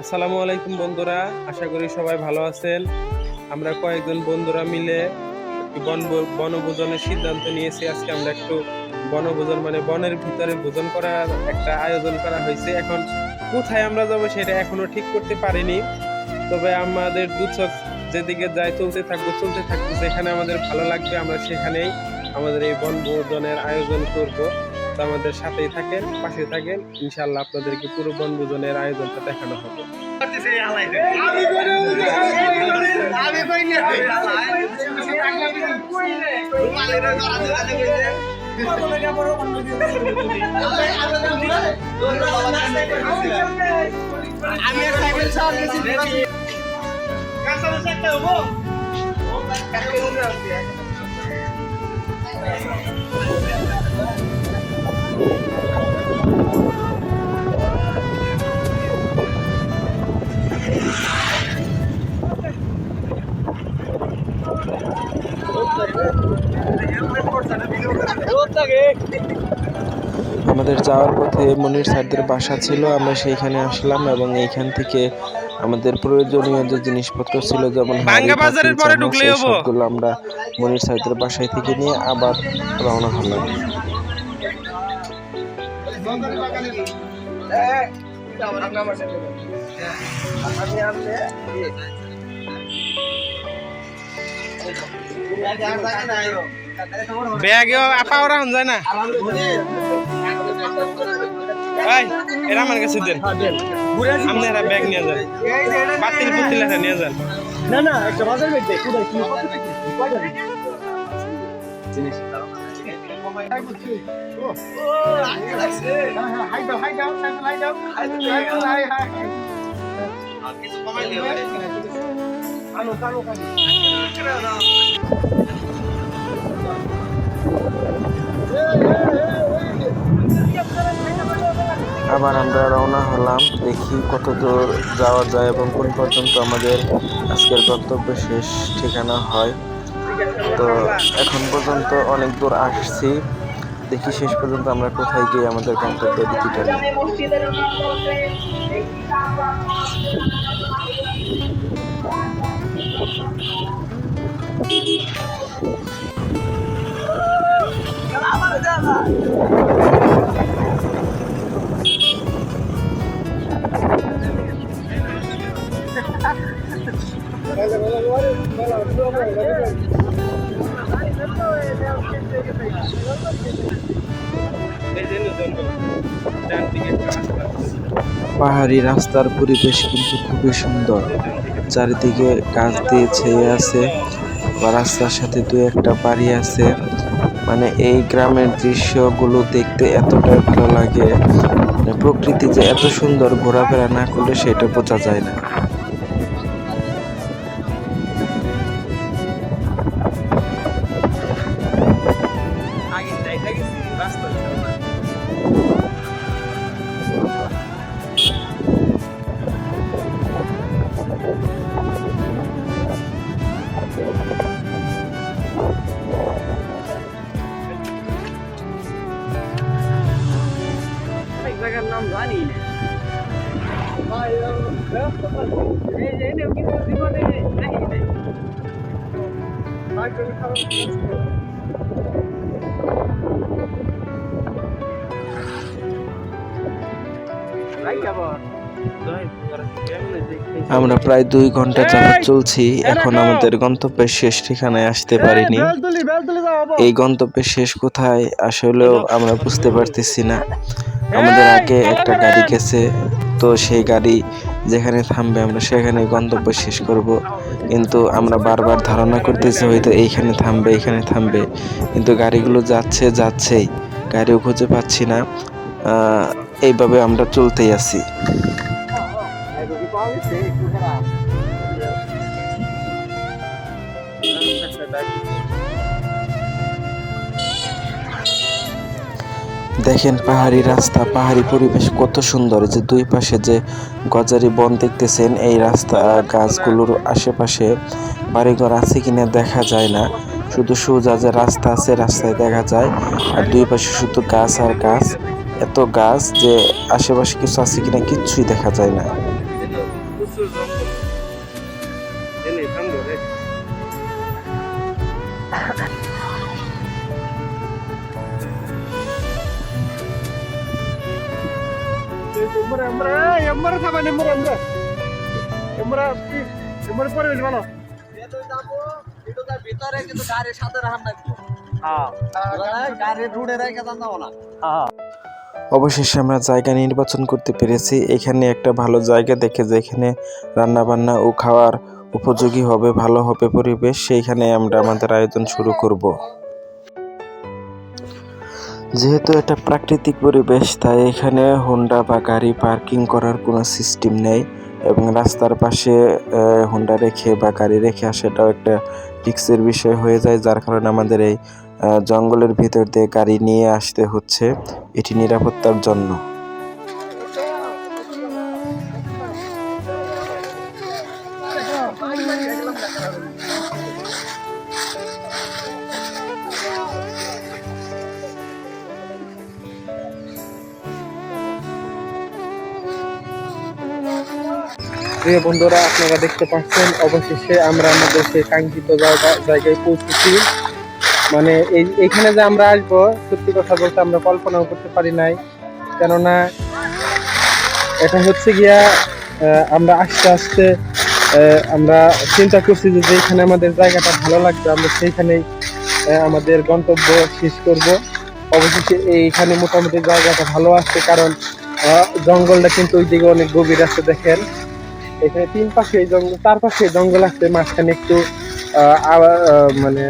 আসসালামু আলাইকুম বন্ধুরা, আশা করি সবাই ভালো আছেন। আমরা কয়েকজন বন্ধুরা মিলে বন বনভোজনের সিদ্ধান্ত নিয়েছি। আজকে আমরা একটু বনভোজন মানে বনের ভিতরে ভোজন করার একটা আয়োজন করা হয়েছে। এখন কোথায় আমরা যাব সেটা এখনও ঠিক করতে পারিনি। তবে আমাদের দুচক যেদিকে যাই চলতে থাকব চলতে থাকব, যেখানে আমাদের ভালো লাগবে আমরা সেখানেই আমাদের এই বনভোজনের আয়োজন করব। তো আমাদের সাথেই থাকেন পাশে থাকেন। ইনশাল্লাহ আপনাদেরকে পুরো বনভোজনের আয়োজনটা দেখানো হবে। আমাদের যাওয়ার পথে মনির স্যারদের বাসা ছিল আমরা সেইখানে আসলাম এবং এইখান থেকে আমাদের প্রয়োজনীয় যে জিনিসপত্র ছিল যেমন। সবগুলো আমরা মনির স্যারদের বাসায় থেকে নিয়ে আবার রওনা হলাম ব্যাগে আপা ওরা হন যায় না? এই এরা আমার কাছে দেন। আপনি এরা ব্যাগ নিয়ে যান। বাতিল পুতিল এরা নিয়ে যান। না না একটা বাজার বেঁধে কোথায় কি? কয়টা আবার আমরা রওনা হলাম। দেখি কত দূর যাওয়া যায় এবং কোন পর্যন্ত আমাদের আজকের গন্তব্য শেষ ঠিকানা হয়। তো এখন পর্যন্ত অনেক দূর আসছি। দেখি শেষ পর্যন্ত আমরা কোথায় গিয়ে আমাদের গন্তব্যের দিকে টানি পাহাড়ি রাস্তার পরিবেশ কিন্তু খুবই সুন্দর। চারিদিকে গাছ দিয়ে ছেয়ে আছে বা রাস্তার সাথে দু একটা বাড়ি আছে। মানে এই গ্রামের দৃশ্যগুলো দেখতে এতটাই ভালো লাগে। মানে প্রকৃতি যে এত সুন্দর ঘোরাফেরা না করলে সেটা বোঝা যায় না। আমরা প্রায় দুই ঘণ্টা যাবত চলছি। এখন আমাদের গন্তব্যের শেষ ঠিকানায় আসতে পারিনি। এই গন্তব্যের শেষ কোথায় আসলেও আমরা বুঝতে পারতেছি না। আমাদের আগে একটা গাড়ি গেছে তো সেই গাড়ি যেখানে থামবে আমরা সেখানে গন্তব্য শেষ করব। কিন্তু আমরা বারবার ধারণা করতেছি, হয়তো এইখানে থামবে এইখানে থামবে। কিন্তু গাড়িগুলো যাচ্ছে, যাচ্ছেই। গাড়িও খুঁজে পাচ্ছি না। এইভাবে আমরা চলতেই আছি। Thank পাওয়া দেখেন পাহাড়ি রাস্তা, পাহাড়ি পরিবেশ কত সুন্দর। যে দুই পাশে যে গজারি বন দেখতেছেন, এই রাস্তা গাছগুলোর আশেপাশে বাড়িঘর আছে কিনা দেখা যায় না। শুধু সোজা যে রাস্তা আছে, রাস্তায় দেখা যায়। আর দুই পাশে শুধু গাছ আর গাছ। এত গাছ যে আশেপাশে কিছু আছে কিনা কিচ্ছুই দেখা যায় না। অবশেষে আমরা জায়গা নির্বাচন করতে পেরেছি। এখানে একটা ভালো জায়গা দেখে যেখানে রান্না বান্না ও খাওয়ার উপযোগী হবে, ভালো হবে পরিবেশ, সেইখানে আমরা আমাদের আয়োজন শুরু করব। যেহেতু এটা প্রাকৃতিক পরিবেশ, তাই এখানে হোন্ডা বা গাড়ি পার্কিং করার কোনো সিস্টেম নেই এবং রাস্তার পাশে হোন্ডা রেখে বা গাড়ি রেখে সেটাও একটা রিক্সের বিষয় হয়ে যায়, যার কারণে আমাদের এই জঙ্গলের ভিতর দিয়ে গাড়ি নিয়ে আসতে হচ্ছে। এটি নিরাপত্তার জন্য। প্রিয় বন্ধুরা, আপনারা দেখতে পাচ্ছেন, অবশেষে আমরা আমাদের সেই কাঙ্ক্ষিত জায়গা জায়গায় পৌঁছেছি। মানে এই এখানে যে আমরা আসব, সত্যি কথা বলতে আমরা কল্পনাও করতে পারি নাই। কেননা এটা হচ্ছে গিয়া আমরা আস্তে আস্তে আমরা চিন্তা করছি যে যেখানে আমাদের জায়গাটা ভালো লাগবে, আমরা সেইখানেই আমাদের গন্তব্য শেষ করব। অবশেষে এইখানে মোটামুটি জায়গাটা ভালো আছে, কারণ জঙ্গলটা কিন্তু ওই দিকে অনেক গভীর আছে, দেখেন। এখানে তিন পাশে জঙ্গল, চার পাশে জঙ্গল আছে, মাঝখানে একটু মানে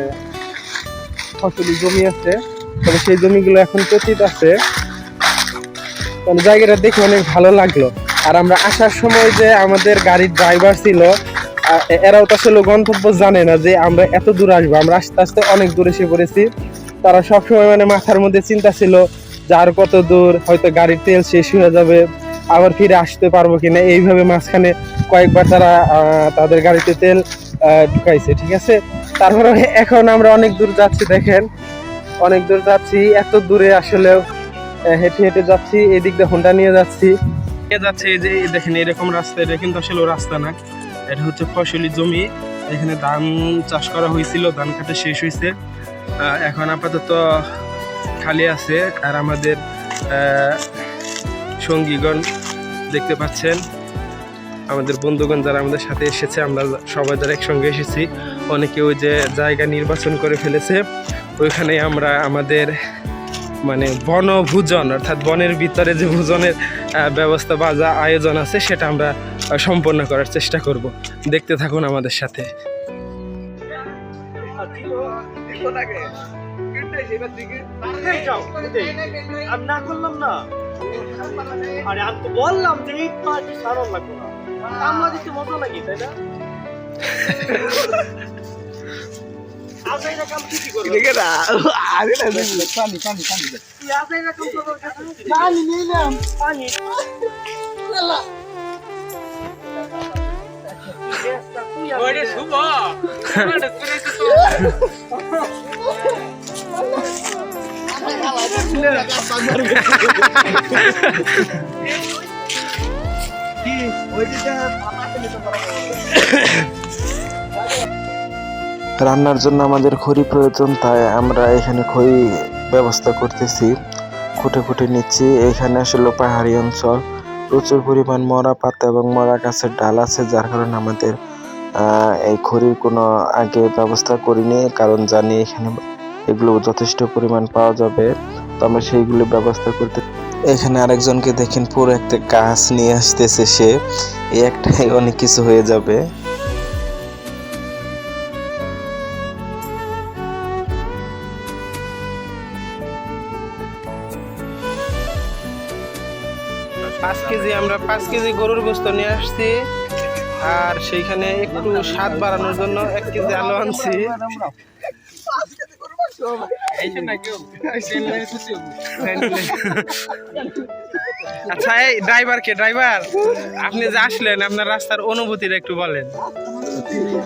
ফসলি জমি আছে। তবে সেই জমিগুলো এখন পতিত আছে। মানে জায়গাটা দেখে অনেক ভালো লাগল। আর আমরা আসার সময় যে আমাদের গাড়ির ড্রাইভার ছিল এরাও তো আসলে গন্তব্য জানে না যে আমরা এত দূর আসব। আমরা আস্তে আস্তে অনেক দূর এসে পড়েছি। তারা সবসময় মানে মাথার মধ্যে চিন্তা ছিল যে আর কত দূর, হয়তো গাড়ির তেল শেষ হয়ে যাবে। আবার ফিরে আসতে পারব কিনা, এইভাবে মাঝখানে কয়েকবার তারা তাদের গাড়িতে তেল ঢুকাইছে, ঠিক আছে? তারপরে এখন আমরা অনেক দূর যাচ্ছি, দেখেন। অনেক দূর যাচ্ছি, এত দূরে আসলেও হেঁটে হেঁটে যাচ্ছি, এদিক দিয়ে হোন্ডা নিয়ে যাচ্ছি। যাচ্ছে, এই যে দেখেন, এরকম রাস্তা, এটা কিন্তু আসলে রাস্তা না। এটা হচ্ছে ফসলি জমি, এখানে ধান চাষ করা হয়েছিল, ধান কাটা শেষ হয়েছে। এখন আপাতত খালি আছে, আর আমাদের সঙ্গীগণ দেখতে পাচ্ছেন। আমাদের বন্ধুগণ যারা আমাদের সাথে এসেছে, আমরা সবাই যারা একসঙ্গে এসেছি। অনেকে ওই যে জায়গা নির্বাচন করে ফেলেছে। ওইখানে আমরা আমাদের মানে বনভোজন, অর্থাৎ বনের ভিতরে যে ভোজনের ব্যবস্থা বা যা আয়োজন আছে, সেটা আমরা সম্পন্ন করার চেষ্টা করব। দেখতে থাকুন আমাদের সাথে। আমি না করলাম না। আরে আমি তো বললাম যে এই পার্টি সারণ লাগবে না। কামলা দিতে মজা লাগে তাই না? পানি নিলাম পানি ওরে শুভ। রান্নার জন্য আমাদের খড়ি প্রয়োজন, তাই আমরা এখানে খড়ি ব্যবস্থা করতেছি। খুঁটে খুঁটে নিচ্ছি। এখানে আসলে পাহাড়ি অঞ্চল। প্রচুর পরিমাণ মরা পাতা এবং মরা গাছের ডাল আছে, যার কারণে আমাদের এই খড়ির কোনো আগে ব্যবস্থা করিনি, কারণ জানি এখানে এগুলো যথেষ্ট পরিমাণ পাওয়া যাবে। তো আমরা সেইগুলো ব্যবস্থা করতে এখানে আরেকজনকে দেখেন, পুরো একটা কাজ নিয়ে আসতেছে সে। এই একটাই অনেক কিছু হয়ে যাবে। পাঁচ কেজি, আমরা পাঁচ কেজি গরুর গোস্ত নিয়ে আসছি। আর সেইখানে একটু স্বাদ বাড়ানোর জন্য এক কেজি আলু আনছি। আচ্ছা এই ড্রাইভার কে? ড্রাইভার আপনি যে আসলেন আপনার রাস্তার অনুভূতিটা একটু বলেন।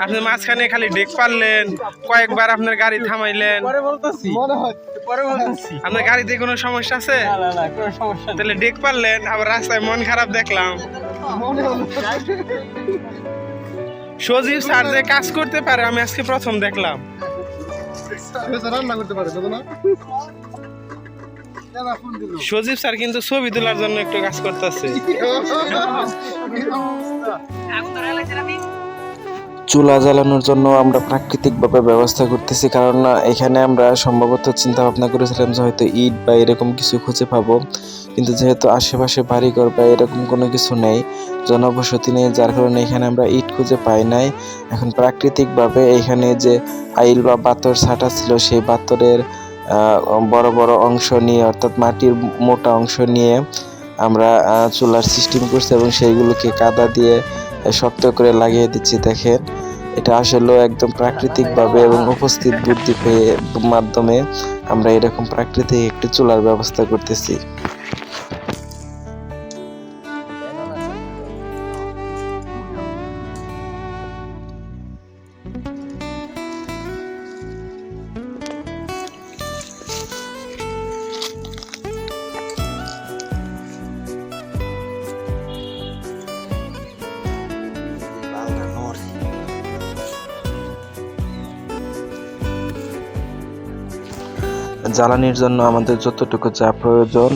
আপনি মাঝখানে খালি ডেক পারলেন কয়েকবার আপনার গাড়ি থামাইলেন। পরে বলতেছি। মনে হয়। পরে বলতেছি। আপনার গাড়িতে কোনো সমস্যা আছে? না না না কোনো সমস্যা নেই। তাহলে ডেক পারলেন আবার রাস্তায় মন খারাপ দেখলাম। সজীব স্যার যে কাজ করতে পারে আমি আজকে প্রথম দেখলাম। রান্না করতে পারে না? কেন ফোন দিল। সজীব স্যার কিন্তু ছবি তোলার জন্য একটু কাজ করতেছে। চুলা জ্বালানোর জন্য আমরা প্রাকৃতিকভাবে ব্যবস্থা করতেছি কারণ এখানে আমরা সম্ভবত চিন্তা ভাবনা করেছিলাম যে হয়তো ইট বা এরকম কিছু খুঁজে পাবো। কিন্তু যেহেতু আশেপাশে বাড়িঘর বা এরকম কোনো কিছু নেই জনবসতি নেই যার কারণে এখানে আমরা ইট খুঁজে পাই নাই। এখন প্রাকৃতিকভাবে এখানে যে আইল বা বাতর ছাটা ছিল সেই বাতরের আহ, বড় বড় অংশ নিয়ে অর্থাৎ মাটির মোটা অংশ নিয়ে আমরা চুলার সিস্টেম করছি এবং সেইগুলোকে কাদা দিয়ে শক্ত করে লাগিয়ে দিচ্ছি, দেখেন। এটা আসলে একদম প্রাকৃতিকভাবে এবং উপস্থিত বুদ্ধি পেয়ে মাধ্যমে আমরা এরকম প্রাকৃতিক একটি চুলার ব্যবস্থা করতেছি। জ্বালানির জন্য আমাদের যতটুকু যা প্রয়োজন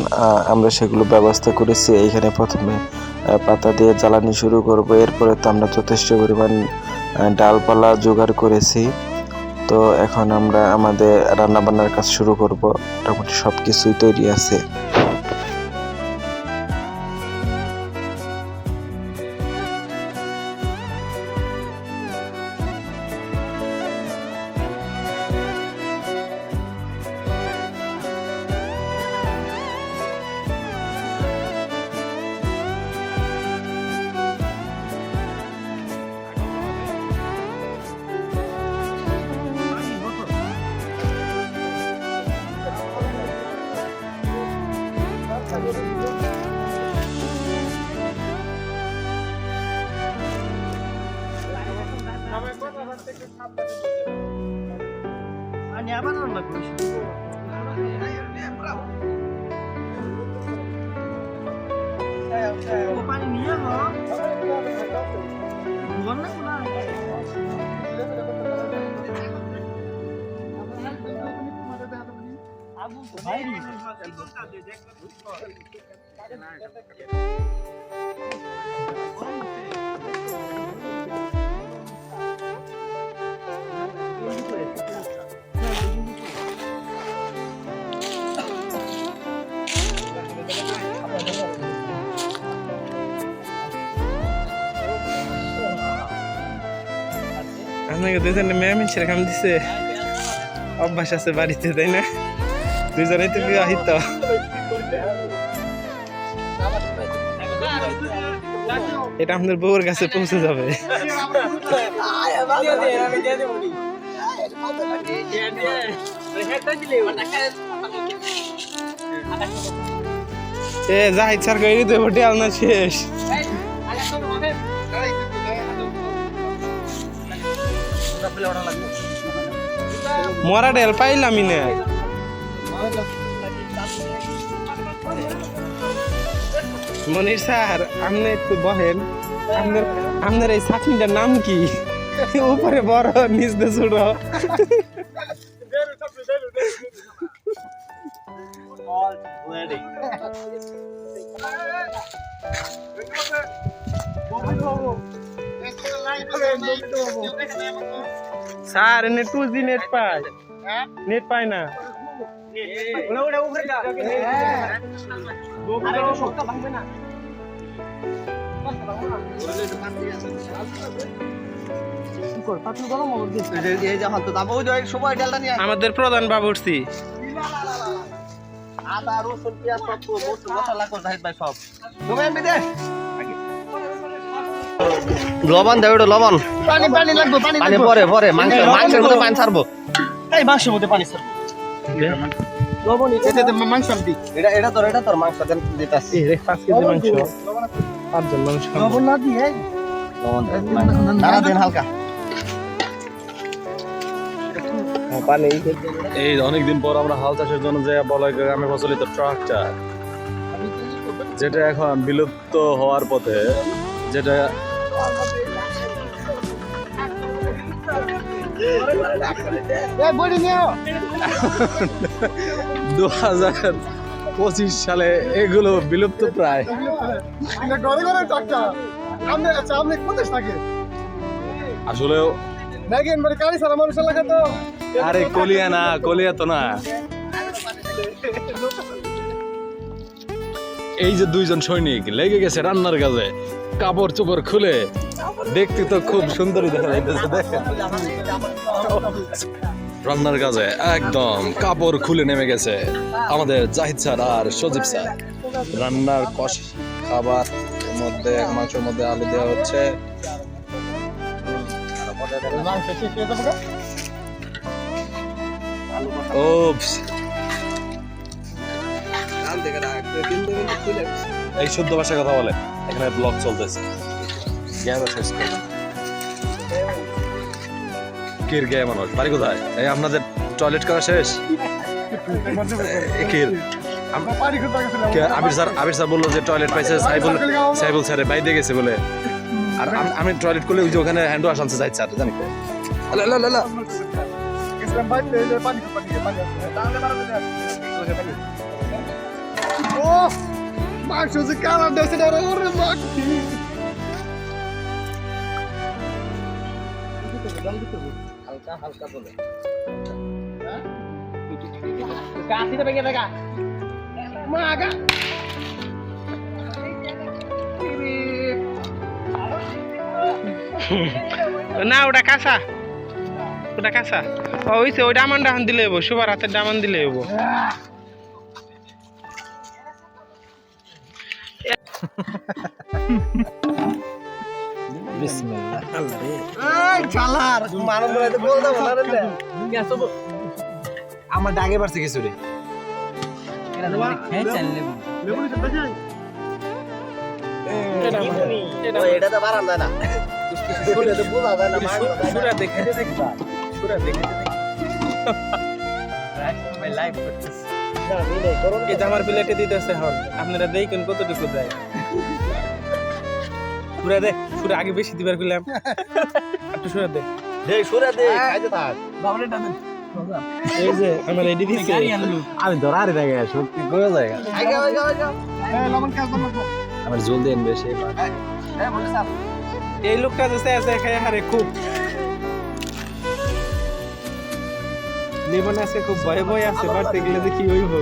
আমরা সেগুলো ব্যবস্থা করেছি। এইখানে প্রথমে পাতা দিয়ে জ্বালানি শুরু করব। এরপরে তো আমরা যথেষ্ট পরিমাণ ডালপালা জোগাড় করেছি। তো এখন আমরা আমাদের রান্নাবান্নার কাজ শুরু করব। মোটামুটি সব কিছুই তৈরি আছে। আমি আবার রান্না করি। ও পানি নিয়ে আপনাকে দুজনে ম্যাম সেরকম দিছে। অভ্যাস আছে বাড়িতে, তাই না? দুজনেই তো বিবাহিত এটা আমাদের বউর কাছে পৌঁছে যাবে। এ, যা ইচ্ছার করে দেবো না শেষ। মরা ডেল পাইলামই না। মনির স্যার, আপনি একটু বহেন। আপনার আপনার এই চাটনিটার নাম কি? উপরে বড় নিচ দিয়ে ছোট স্যার এনে টু জি নেট পায়। নেট পায় না। এই যে হালতো দাম ওই যে ওই সময় ডালটা নিয়ে আমাদের প্রধান বাবুর্চি। আদা রসুন পেঁয়াজ সব মশলা করে জাহিদ ভাই সব। তুমি এমনি দে। লবণ ওটা লবণ। পানি পানি লাগবে পানি পানি পরে পরে মাংস মাংসের মধ্যে পানি ছাড়বো। এই মাংসের মধ্যে পানি স্যার লবণ মাংস দি এটা এটা তোর এটা তোর মাংস দেন দিতাছি। এই রে পাঁচ কেজি মাংস। পাঁচজন মানুষ লবণ না দিয়ে লবণ দাঁড়া দেন হালকা। এই অনেকদিন পর আমরা হাল চাষের জন্য যে বলয় গ্রামে প্রচলিত ট্রাক্টর যেটা এখন বিলুপ্ত হওয়ার পথে যেটা দু হাজার পঁচিশ সালে এগুলো বিলুপ্ত প্রায়। আসলেও আরে কলিয়া না কলিয়া তো না। এই যে দুইজন সৈনিক লেগে গেছে রান্নার কাজে কাপড় চোপড় খুলে দেখতে তো খুব সুন্দরই দেখা দেখেন। রান্নার কাজে একদম কাপড় খুলে নেমে গেছে আমাদের জাহিদ স্যার আর সজীব স্যার। রান্নার কষ খাবার মধ্যে, মাংসের মধ্যে আলু দেওয়া হচ্ছে। এই শুদ্ধ ভাষায় কথা বলে এখানে ব্লগ চলতেছে। করে। কির গে মানুষ বাড়ি কোথায়? এই আপনাদের টয়লেট করা শেষ? কির? স্যার আবির স্যার বলল যে টয়লেট পাইছে সাইবুল সাইবুল স্যারের বাইরে গেছে বলে। আর আমি টয়লেট করলে ওই যে ওখানে হ্যান্ড ওয়াশ আনছে যাই স্যার জানি। আলা, আলা, আলা, আলা। ইসলাম ভাই ও মাংস যে কালার দেশে না ওটা কাঁচা। ওটা কাঁচা। ও হইছে ওই ডামান ডাহান দিলে হইব সুবার হাতের ডামান দিলে চালার বলে তো না আমার ডাকে পারছে কিছু রে এটা তো বাড়ান না। এটা তো বোঝা যায় না সুরা দেখে দেখবা সুরা দেখে এই জামার প্লেটে দিতেছে হন আপনারা দেখেন কতটুকু যায় সুরা দে সুরা আগে বেশি দিবার কইলাম। একটু সুরা দে। দে সুরে দে খাইতে থাক। এই যে আমার এডি দিছে। আমি ধরারে দেখে সত্যি করে জায়গা আইগা আইগা আইগা লবণ কাজ করব আমার জলদি আনবে সেই এই লোকটা যে আছে খায় হারে খুব। জীবন আছে খুব ভয় ভয় আছে বাড়তে গেলে যে কি হইব?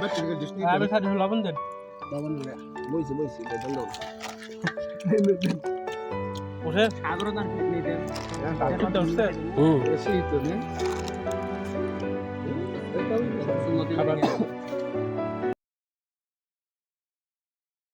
ব্যাটারি করে দিস খুব আমি সাথে লবণ দেন লবণ বইছি বইছি উঠে সাগর দান নিয়ে বেশি তো নেই। খাবার